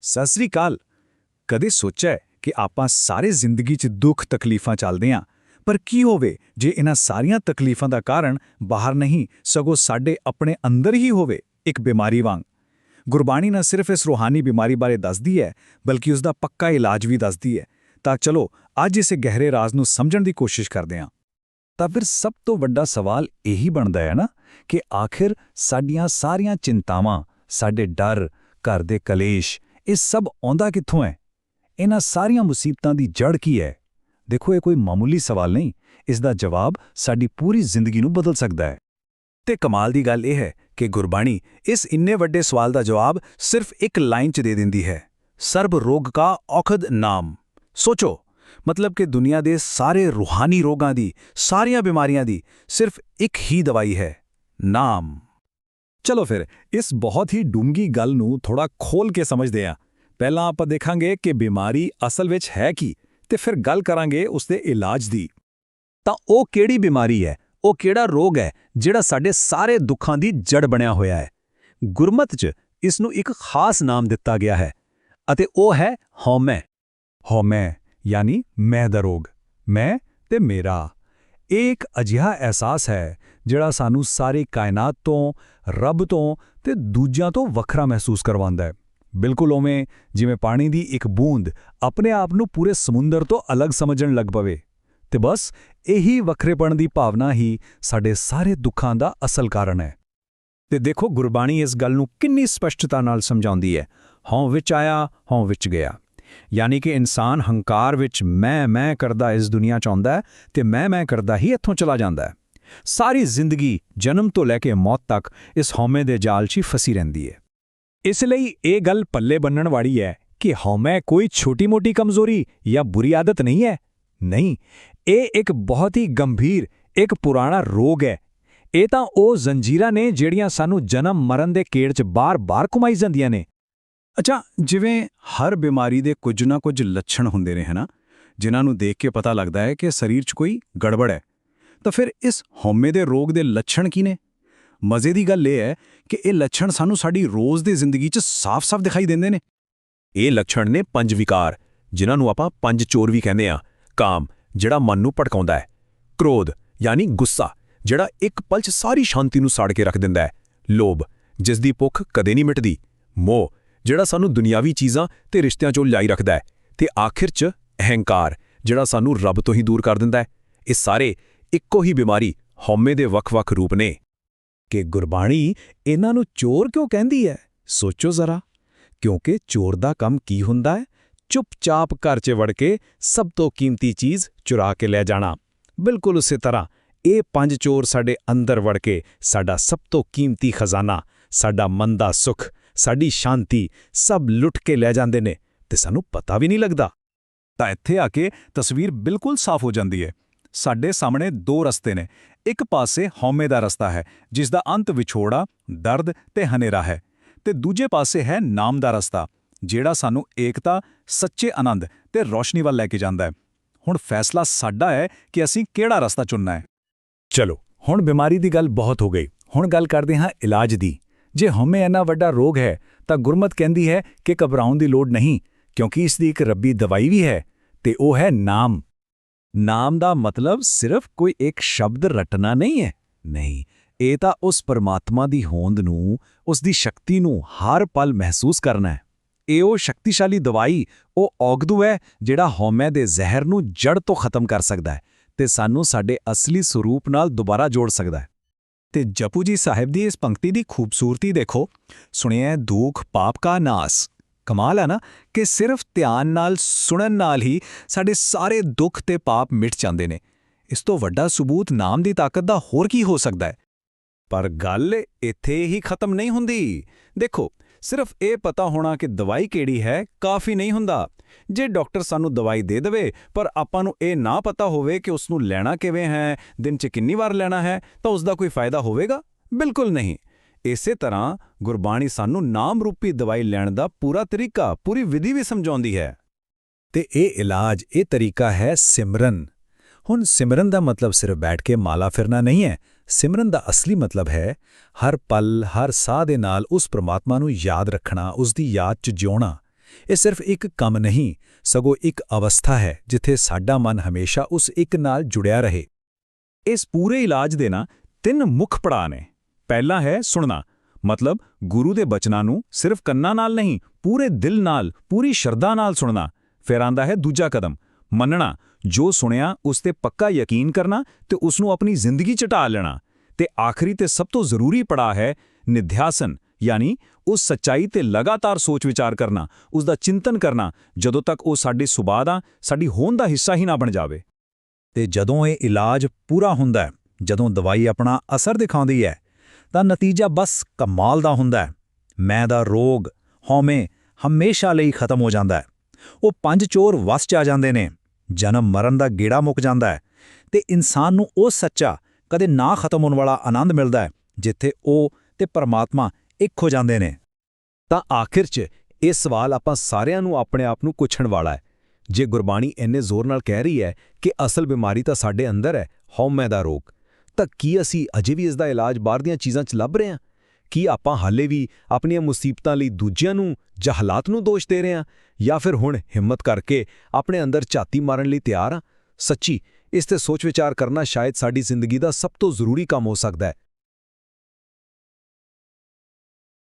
ਸਤਿ ਸ੍ਰੀ ਅਕਾਲ। ਕਦੇ ਸੋਚਿਆ ਕਿ ਆਪਾਂ ਸਾਰੇ ਜ਼ਿੰਦਗੀ 'ਚ ਦੁੱਖ ਤਕਲੀਫਾਂ ਚੱਲਦੇ ਆਂ? ਪਰ ਕੀ ਹੋਵੇ ਜੇ ਇਹਨਾਂ ਸਾਰੀਆਂ ਤਕਲੀਫਾਂ ਦਾ ਕਾਰਨ ਬਾਹਰ ਨਹੀਂ, ਸਗੋਂ ਸਾਡੇ ਆਪਣੇ ਅੰਦਰ ਹੀ ਹੋਵੇ ਇੱਕ ਬਿਮਾਰੀ ਵਾਂਗ? ਗੁਰਬਾਣੀ ਨਾ ਸਿਰਫ ਇਸ ਰੂਹਾਨੀ ਬਿਮਾਰੀ ਬਾਰੇ ਦੱਸਦੀ ਹੈ, ਬਲਕਿ ਉਸ ਦਾ ਪੱਕਾ ਇਲਾਜ ਵੀ ਦੱਸਦੀ ਹੈ। ਤਾਂ ਚਲੋ, ਅੱਜ ਇਸ ਗਹਿਰੇ ਰਾਜ਼ ਨੂੰ ਸਮਝਣ ਦੀ ਕੋਸ਼ਿਸ਼ ਕਰਦੇ ਹਾਂ ਤਾਂ ਫਿਰ ਸਭ ਤੋਂ ਵੱਡਾ ਸਵਾਲ ਇਹੀ ਬਣਦਾ ਹੈ ਨਾ ਕਿ ਆਖਿਰ ਸਾਡੀਆਂ ਸਾਰੀਆਂ ਚਿੰਤਾਵਾਂ, ਸਾਡੇ ਡਰ, ਘਰ ਦੇ ਕਲੇਸ਼ ਇਹ ਸਭ ਆਉਂਦਾ ਕਿੱਥੋਂ ਹੈ? ਇਹਨਾਂ ਸਾਰੀਆਂ ਮੁਸੀਬਤਾਂ ਦੀ ਜੜ ਕੀ ਹੈ? ਦੇਖੋ, ਇਹ ਕੋਈ ਮਾਮੂਲੀ ਸਵਾਲ ਨਹੀਂ। ਇਸ ਦਾ ਜਵਾਬ ਸਾਡੀ ਪੂਰੀ ਜ਼ਿੰਦਗੀ ਨੂੰ ਬਦਲ ਸਕਦਾ ਹੈ। ਤੇ ਕਮਾਲ ਦੀ ਗੱਲ ਇਹ ਹੈ ਕਿ ਗੁਰਬਾਣੀ ਇਸ ਇੰਨੇ ਵੱਡੇ ਸਵਾਲ ਦਾ ਜਵਾਬ ਸਿਰਫ ਇੱਕ ਲਾਈਨ 'ਚ ਦੇ ਦਿੰਦੀ ਹੈ। ਸਰਬ ਰੋਗ ਕਾ ਔਖਦ ਨਾਮ। ਸੋਚੋ, ਮਤਲਬ ਕਿ ਦੁਨੀਆ ਦੇ ਸਾਰੇ ਰੂਹਾਨੀ ਰੋਗਾਂ ਦੀ, ਸਾਰੀਆਂ ਬਿਮਾਰੀਆਂ ਦੀ ਸਿਰਫ ਇੱਕ ਹੀ ਦਵਾਈ ਹੈ, ਨਾਮ। ਚਲੋ ਫਿਰ, ਇਸ ਬਹੁਤ ਹੀ ਡੂੰਗੀ ਗੱਲ ਨੂੰ ਥੋੜਾ ਖੋਲ ਕੇ ਸਮਝਦੇ ਹਾਂ। ਪਹਿਲਾਂ ਆਪਾਂ ਦੇਖਾਂਗੇ ਕਿ ਬਿਮਾਰੀ ਅਸਲ ਵਿੱਚ ਹੈ ਕੀ ਤੇ ਫਿਰ ਗੱਲ ਕਰਾਂਗੇ ਉਸ ਦੇ ਇਲਾਜ ਦੀ। ਤਾਂ ਉਹ ਕਿਹੜੀ ਬਿਮਾਰੀ ਹੈ? ਉਹ ਕਿਹੜਾ ਰੋਗ ਹੈ ਜਿਹੜਾ ਸਾਡੇ ਸਾਰੇ ਦੁੱਖਾਂ ਦੀ ਜੜ ਬਣਿਆ ਹੋਇਆ ਹੈ? ਗੁਰਮਤ 'ਚ ਇਸ ਨੂੰ ਇੱਕ ਖਾਸ ਨਾਮ ਦਿੱਤਾ ਗਿਆ ਹੈ ਅਤੇ ਉਹ ਹੈ ਹਉਮੈ। ਹਉਮੈ ਯਾਨੀ ਮੈਂ ਦਾ ਰੋਗ, ਮੈਂ ਤੇ ਮੇਰਾ। ਇਹ ਇੱਕ ਅਜਿਹਾ ਅਹਿਸਾਸ ਹੈ ਜਿਹੜਾ ਸਾਨੂੰ ਸਾਰੀ ਕਾਇਨਾਤ ਤੋਂ, ਰੱਬ ਤੋਂ ਤੇ ਦੂਜਿਆਂ ਤੋਂ ਵੱਖਰਾ ਮਹਿਸੂਸ ਕਰਵਾਉਂਦਾ ਹੈ। ਬਿਲਕੁਲ ਉਵੇਂ ਜਿਵੇਂ ਪਾਣੀ ਦੀ ਇੱਕ ਬੂੰਦ ਆਪਣੇ ਆਪ ਨੂੰ ਪੂਰੇ ਸਮੁੰਦਰ ਤੋਂ ਅਲੱਗ ਸਮਝਣ ਲੱਗ ਪਵੇ। ਤੇ ਬਸ ਇਹੀ ਵੱਖਰੇਪਣ ਦੀ ਭਾਵਨਾ ਹੀ ਸਾਡੇ ਸਾਰੇ ਦੁੱਖਾਂ ਦਾ ਅਸਲ ਕਾਰਨ ਹੈ। ਤੇ ਦੇਖੋ ਗੁਰਬਾਣੀ ਇਸ ਗੱਲ ਨੂੰ ਕਿੰਨੀ ਸਪਸ਼ਟਤਾ ਨਾਲ ਸਮਝਾਉਂਦੀ ਹੈ। ਹਉ ਵਿੱਚ ਆਇਆ, ਹਉ ਵਿੱਚ ਗਿਆ। ਯਾਨੀ ਕਿ ਇਨਸਾਨ ਹੰਕਾਰ ਵਿੱਚ ਮੈਂ ਮੈਂ ਕਰਦਾ ਇਸ ਦੁਨੀਆ 'ਚ ਆਉਂਦਾ ਹੈ ਤੇ ਮੈਂ ਮੈਂ ਕਰਦਾ ਹੀ ਇੱਥੋਂ ਚਲਾ ਜਾਂਦਾ ਸਾਰੀ ਜ਼ਿੰਦਗੀ ਜਨਮ ਤੋਂ ਲੈ ਕੇ ਮੌਤ ਤੱਕ ਇਸ ਹਉਮੈ ਦੇ ਜਾਲ 'ਚ ਹੀ ਫਸੀ ਰਹਿੰਦੀ ਹੈ। ਇਸ ਲਈ ਇਹ ਗੱਲ ਪੱਲੇ ਬੰਨਣ ਵਾਲੀ ਹੈ ਕਿ ਹਉਮੈ ਕੋਈ ਛੋਟੀ-ਮੋਟੀ ਕਮਜ਼ੋਰੀ ਜਾਂ ਬੁਰੀ ਆਦਤ ਨਹੀਂ ਹੈ। ਨਹੀਂ, ਇਹ ਇੱਕ ਬਹੁਤ ਹੀ ਗੰਭੀਰ, ਇੱਕ ਪੁਰਾਣਾ ਰੋਗ ਹੈ। ਇਹ ਤਾਂ ਉਹ ਜ਼ੰਜੀਰਾਂ ਨੇ ਜਿਹੜੀਆਂ ਸਾਨੂੰ ਜਨਮ ਮਰਨ ਦੇ ਕੇੜ 'ਚ ਬਾਰ-ਬਾਰ ਘੁਮਾਈ ਜਾਂਦੀਆਂ ਨੇ। ਅੱਛਾ, ਜਿਵੇਂ ਹਰ ਬਿਮਾਰੀ ਦੇ ਕੁਝ ਨਾ ਕੁਝ ਲੱਛਣ ਹੁੰਦੇ ਨੇ ਹਨਾ ਜਿਨ੍ਹਾਂ ਨੂੰ ਦੇਖ ਕੇ ਪਤਾ ਲੱਗਦਾ ਹੈ ਕਿ ਸਰੀਰ 'ਚ ਕੋਈ ਗੜਬੜ ਹੈ। ਤਾਂ ਫਿਰ ਇਸ ਹਉਮੈ ਦੇ ਰੋਗ ਦੇ ਲੱਛਣ ਕੀ ਨੇ? ਮਜ਼ੇ ਦੀ ਗੱਲ ਇਹ ਹੈ ਕਿ ਇਹ ਲੱਛਣ ਸਾਨੂੰ ਸਾਡੀ ਰੋਜ਼ ਦੀ ਜ਼ਿੰਦਗੀ 'ਚ ਸਾਫ਼-ਸਾਫ਼ ਦਿਖਾਈ ਦਿੰਦੇ ਨੇ। ਇਹ ਲੱਛਣ ਨੇ ਪੰਜ ਵਿਕਾਰ, ਜਿਨ੍ਹਾਂ ਨੂੰ ਆਪਾਂ ਪੰਜ ਚੋਰ ਵੀ ਕਹਿੰਦੇ ਆ ਕਾਮ, ਜਿਹੜਾ ਮਨ ਨੂੰ ਭੜਕਾਉਂਦਾ ਹੈ। ਕ੍ਰੋਧ, ਯਾਨੀ ਗੁੱਸਾ, ਜਿਹੜਾ ਇੱਕ ਪਲ 'ਚ ਸਾਰੀ ਸ਼ਾਂਤੀ ਨੂੰ ਸਾੜ ਕੇ ਰੱਖ ਦਿੰਦਾ ਹੈ। ਲੋਭ, ਜਿਸ ਦੀ ਭੁੱਖ ਕਦੇ ਨਹੀਂ ਮਿਟਦੀ। ਮੋਹ, ਜਿਹੜਾ ਸਾਨੂੰ ਦੁਨਿਆਵੀ ਚੀਜ਼ਾਂ ਤੇ ਰਿਸ਼ਤਿਆਂ 'ਚੋਂ ਲਾਈ ਰੱਖਦਾ ਹੈ। ਤੇ ਆਖਿਰ 'ਚ ਅਹੰਕਾਰ, ਜਿਹੜਾ ਸਾਨੂੰ ਰੱਬ ਤੋਂ ਹੀ ਦੂਰ ਕਰ ਦਿੰਦਾ ਹੈ। ਇਹ ਸਾਰੇ ਇੱਕੋ ਹੀ ਬਿਮਾਰੀ ਹਉਮੈ ਦੇ ਵੱਖ-ਵੱਖ ਰੂਪ ਨੇ। ਕਿ ਗੁਰਬਾਣੀ ਇਹਨਾਂ ਨੂੰ ਚੋਰ ਕਿਉਂ ਕਹਿੰਦੀ ਹੈ? ਸੋਚੋ ਜ਼ਰਾ। ਕਿਉਂਕਿ ਚੋਰ ਦਾ ਕੰਮ ਕੀ ਹੁੰਦਾ ਹੈ? ਚੁੱਪਚਾਪ ਘਰ 'ਚ ਵੜ ਕੇ ਸਭ ਤੋਂ ਕੀਮਤੀ ਚੀਜ਼ ਚੁਰਾ ਕੇ ਲੈ ਜਾਣਾ। ਬਿਲਕੁਲ ਉਸੇ ਤਰ੍ਹਾਂ, ਇਹ ਪੰਜ ਚੋਰ ਸਾਡੇ ਅੰਦਰ ਵੜ ਕੇ ਸਾਡਾ ਸਭ ਤੋਂ ਕੀਮਤੀ ਖਜ਼ਾਨਾ, ਸਾਡਾ ਮਨ ਦਾ ਸੁੱਖ, ਸਾਡੀ ਸ਼ਾਂਤੀ, ਸਭ ਲੁੱਟ ਕੇ ਲੈ ਜਾਂਦੇ ਨੇ ਤੇ ਸਾਨੂੰ ਪਤਾ ਵੀ ਨਹੀਂ ਲੱਗਦਾ। ਤਾਂ ਇੱਥੇ ਆ ਕੇ ਤਸਵੀਰ ਬਿਲਕੁਲ ਸਾਫ਼ ਹੋ ਜਾਂਦੀ ਹੈ। ਸਾਡੇ ਸਾਹਮਣੇ ਦੋ ਰਸਤੇ ਨੇ। ਇੱਕ ਪਾਸੇ ਹਉਮੈ ਦਾ ਰਸਤਾ ਹੈ ਜਿਸ ਦਾ ਅੰਤ ਵਿਛੋੜਾ, ਦਰਦ ਤੇ ਹਨੇਰਾ ਹੈ ਤੇ ਦੂਜੇ ਪਾਸੇ ਹੈ ਨਾਮ ਦਾ ਰਸਤਾ, ਜਿਹੜਾ ਸਾਨੂੰ ਏਕਤਾ, ਸੱਚੇ ਆਨੰਦ ਤੇ ਰੋਸ਼ਨੀ ਵੱਲ ਲੈ ਕੇ ਜਾਂਦਾ ਹੈ। ਹੁਣ ਫੈਸਲਾ ਸਾਡਾ ਹੈ ਕਿ ਅਸੀਂ ਕਿਹੜਾ ਰਸਤਾ ਚੁਣਨਾ ਹੈ। ਚਲੋ, ਹੁਣ ਬਿਮਾਰੀ ਦੀ ਗੱਲ ਬਹੁਤ ਹੋ ਗਈ। ਹੁਣ ਗੱਲ ਕਰਦੇ ਹਾਂ ਇਲਾਜ ਦੀ। ਜੇ ਹਉਮੈ ਇੰਨਾ ਵੱਡਾ ਰੋਗ ਹੈ, ਤਾਂ ਗੁਰਮਤ ਕਹਿੰਦੀ ਹੈ ਕਿ ਘਬਰਾਉਣ ਦੀ ਲੋੜ ਨਹੀਂ, ਕਿਉਂਕਿ ਇਸ ਦੀ ਇੱਕ ਰੱਬੀ ਦਵਾਈ ਵੀ ਹੈ ਤੇ ਉਹ ਹੈ ਨਾਮ। ਨਾਮ ਦਾ ਮਤਲਬ ਸਿਰਫ ਕੋਈ ਇੱਕ ਸ਼ਬਦ ਰਟਣਾ ਨਹੀਂ ਹੈ। ਨਹੀਂ, ਇਹ ਤਾਂ ਉਸ ਪਰਮਾਤਮਾ ਦੀ ਹੋਂਦ ਨੂੰ, ਉਸ ਦੀ ਸ਼ਕਤੀ ਨੂੰ ਹਰ ਪਲ ਮਹਿਸੂਸ ਕਰਨਾ ਹੈ। ਇਹ ਉਹ ਸ਼ਕਤੀਸ਼ਾਲੀ ਦਵਾਈ, ਉਹ ਔਗਦੂ ਹੈ, ਜਿਹੜਾ ਹਉਮੈ ਦੇ ਜ਼ਹਿਰ ਨੂੰ ਜੜ ਤੋਂ ਖਤਮ ਕਰ ਸਕਦਾ ਹੈ ਤੇ ਸਾਨੂੰ ਸਾਡੇ ਅਸਲੀ ਸਰੂਪ ਨਾਲ ਦੁਬਾਰਾ ਜੋੜ ਸਕਦਾ ਹੈ। ਤੇ ਜਪੂ ਜੀ ਸਾਹਿਬ ਦੀ ਇਸ ਪੰਕਤੀ ਦੀ ਖੂਬਸੂਰਤੀ ਦੇਖੋ। ਸੁਣਿਆ ਦੁੱਖ ਪਾਪ ਕਾ ਨਾਸ। ਕਮਾਲ ਹੈ ਨਾ ਕਿ ਸਿਰਫ ਧਿਆਨ ਨਾਲ, ਸੁਣਨ ਨਾਲ ਹੀ ਸਾਡੇ ਸਾਰੇ ਦੁੱਖ ਤੇ ਪਾਪ ਮਿਟ ਜਾਂਦੇ ਨੇ। ਇਸ ਤੋਂ ਵੱਡਾ ਸਬੂਤ ਨਾਮ ਦੀ ਤਾਕਤ ਦਾ ਹੋਰ ਕੀ ਹੋ ਸਕਦਾ ਹੈ? ਪਰ ਗੱਲ ਇੱਥੇ ਹੀ ਖਤਮ ਨਹੀਂ ਹੁੰਦੀ। ਦੇਖੋ, ਸਿਰਫ ਇਹ ਪਤਾ ਹੋਣਾ ਕਿ ਦਵਾਈ ਕਿਹੜੀ ਹੈ, ਕਾਫੀ ਨਹੀਂ ਹੁੰਦਾ। ਜੇ ਡਾਕਟਰ ਸਾਨੂੰ ਦਵਾਈ ਦੇ ਦੇਵੇ, ਪਰ ਆਪਾਂ ਨੂੰ ਇਹ ਨਾ ਪਤਾ ਹੋਵੇ ਕਿ ਉਸ ਨੂੰ ਲੈਣਾ ਕਿਵੇਂ ਹੈ, ਦਿਨ 'ਚ ਕਿੰਨੀ ਵਾਰ ਲੈਣਾ ਹੈ, ਤਾਂ ਉਸ ਦਾ ਕੋਈ ਫਾਇਦਾ ਹੋਵੇਗਾ? ਬਿਲਕੁਲ ਨਹੀਂ। ਇਸੇ ਤਰ੍ਹਾਂ ਗੁਰਬਾਣੀ ਸਾਨੂੰ ਨਾਮ ਰੂਪੀ ਦਵਾਈ ਲੈਣ ਦਾ ਪੂਰਾ ਤਰੀਕਾ, ਪੂਰੀ ਵਿਧੀ ਵੀ ਸਮਝਾਉਂਦੀ ਹੈ। ਤੇ ਇਹ ਇਲਾਜ, ਇਹ ਤਰੀਕਾ ਹੈ ਸਿਮਰਨ। ਹੁਣ ਸਿਮਰਨ ਦਾ ਮਤਲਬ ਸਿਰਫ ਬੈਠ ਕੇ ਮਾਲਾ ਫਿਰਨਾ ਨਹੀਂ ਹੈ। ਸਿਮਰਨ ਦਾ ਅਸਲੀ ਮਤਲਬ ਹੈ ਹਰ ਪਲ, ਹਰ ਸਾਹ ਦੇ ਨਾਲ ਉਸ ਪ੍ਰਮਾਤਮਾ ਨੂੰ ਯਾਦ ਰੱਖਣਾ ਉਸ ਦੀ ਯਾਦ 'ਚ ਜਿਉਣਾ। ਇਹ ਸਿਰਫ ਇੱਕ ਕੰਮ ਨਹੀਂ, ਸਗੋਂ ਇੱਕ ਅਵਸਥਾ ਹੈ ਜਿੱਥੇ ਸਾਡਾ ਮਨ ਹਮੇਸ਼ਾ ਉਸ ਇੱਕ ਨਾਲ ਜੁੜਿਆ ਰਹੇ। ਇਸ ਪੂਰੇ ਇਲਾਜ ਦੇ ਨਾ ਤਿੰਨ ਮੁੱਖ ਪੜਾਅ ਨੇ। ਪਹਿਲਾ ਹੈ ਸੁਣਨਾ। ਮਤਲਬ ਗੁਰੂ ਦੇ ਬਚਨਾਂ ਨੂੰ ਸਿਰਫ ਕੰਨਾਂ ਨਾਲ ਨਹੀਂ, ਪੂਰੇ ਦਿਲ ਨਾਲ, ਪੂਰੀ ਸ਼ਰਧਾ ਨਾਲ ਸੁਣਨਾ। ਫਿਰ ਆਂਦਾ ਹੈ ਦੂਜਾ ਕਦਮ, ਮੰਨਣਾ, ਜੋ ਸੁਣਿਆ ਉਸ ਤੇ ਪੱਕਾ ਯਕੀਨ ਕਰਨਾ ਤੇ ਉਸ ਨੂੰ ਆਪਣੀ ਜ਼ਿੰਦਗੀ ਚ ਢਾਲ ਲੈਣਾ। ਤੇ ਆਖਰੀ ਤੇ ਸਭ ਤੋਂ ਜ਼ਰੂਰੀ ਪੜਾਅ ਹੈ ਨਿਧਿਆਸਨ, ਯਾਨੀ ਉਸ ਸੱਚਾਈ ਤੇ ਲਗਾਤਾਰ ਸੋਚ ਵਿਚਾਰ ਕਰਨਾ, ਉਸ ਦਾ ਚਿੰਤਨ ਕਰਨਾ, ਜਦੋਂ ਤੱਕ ਉਹ ਸਾਡੇ ਸੁਭਾਅ ਦਾ, ਸਾਡੀ ਹੋਣ ਦਾ ਹਿੱਸਾ ਹੀ ਨਾ ਬਣ ਜਾਵੇ। ਤੇ ਜਦੋਂ ਇਹ ਇਲਾਜ ਪੂਰਾ ਹੁੰਦਾ ਹੈ, ਜਦੋਂ ਦਵਾਈ ਆਪਣਾ ਅਸਰ ਦਿਖਾਉਂਦੀ ਹੈ ਤਾਂ ਨਤੀਜਾ ਬਸ ਕਮਾਲ ਦਾ ਹੁੰਦਾ ਹੈ। ਮੈਂ ਦਾ ਰੋਗ, ਹਉਮੈ ਹਮੇਸ਼ਾ ਲਈ ਖਤਮ ਹੋ ਜਾਂਦਾ ਹੈ। ਉਹ ਪੰਜ ਚੋਰ ਵਸ ਚ ਆ ਜਾਂਦੇ ਨੇ। ਜਨਮ ਮਰਨ ਦਾ ਗੇੜਾ ਮੁੱਕ ਜਾਂਦਾ ਹੈ। ਤੇ ਇਨਸਾਨ ਨੂੰ ਉਹ ਸੱਚਾ, ਕਦੇ ਨਾ ਖਤਮ ਹੋਣ ਵਾਲਾ ਆਨੰਦ ਮਿਲਦਾ ਹੈ, ਜਿੱਥੇ ਉਹ ਤੇ ਪਰਮਾਤਮਾ ਇੱਕ ਹੋ ਜਾਂਦੇ ਨੇ। ਤਾਂ ਆਖਿਰ 'ਚ ਇਹ ਸਵਾਲ ਆਪਾਂ ਸਾਰਿਆਂ ਨੂੰ ਆਪਣੇ ਆਪ ਨੂੰ ਪੁੱਛਣ ਵਾਲਾ ਹੈ। ਜੇ ਗੁਰਬਾਣੀ ਇੰਨੇ ਜ਼ੋਰ ਨਾਲ ਕਹਿ ਰਹੀ ਹੈ ਕਿ ਅਸਲ ਬਿਮਾਰੀ ਤਾਂ ਸਾਡੇ ਅੰਦਰ ਹੈ, ਹਉਮੈ ਦਾ ਰੋਗ। ਤਾਂ ਕੀ ਅਸੀਂ ਅਜੇ ਵੀ ਇਸ ਦਾ ਇਲਾਜ ਬਾਹਰ ਦੀਆਂ ਚੀਜ਼ਾਂ 'ਚ ਲੱਭ ਰਹੇ ਹਾਂ? ਕੀ ਆਪਾਂ ਹਾਲੇ ਵੀ ਆਪਣੀਆਂ ਮੁਸੀਬਤਾਂ ਲਈ ਦੂਜਿਆਂ ਨੂੰ ਜਾਂ ਹਾਲਾਤ ਨੂੰ ਦੋਸ਼ ਦੇ ਰਹੇ ਹਾਂ? ਜਾਂ ਫਿਰ ਹੁਣ ਹਿੰਮਤ ਕਰਕੇ ਆਪਣੇ ਅੰਦਰ ਝਾਤੀ ਮਾਰਨ ਲਈ ਤਿਆਰ ਹਾਂ? ਸੱਚੀ, ਇਸ ਤੇ ਸੋਚ ਵਿਚਾਰ ਕਰਨਾ ਸ਼ਾਇਦ ਸਾਡੀ ਜ਼ਿੰਦਗੀ ਦਾ ਸਭ ਤੋਂ ਜ਼ਰੂਰੀ ਕੰਮ ਹੋ ਸਕਦਾ ਹੈ।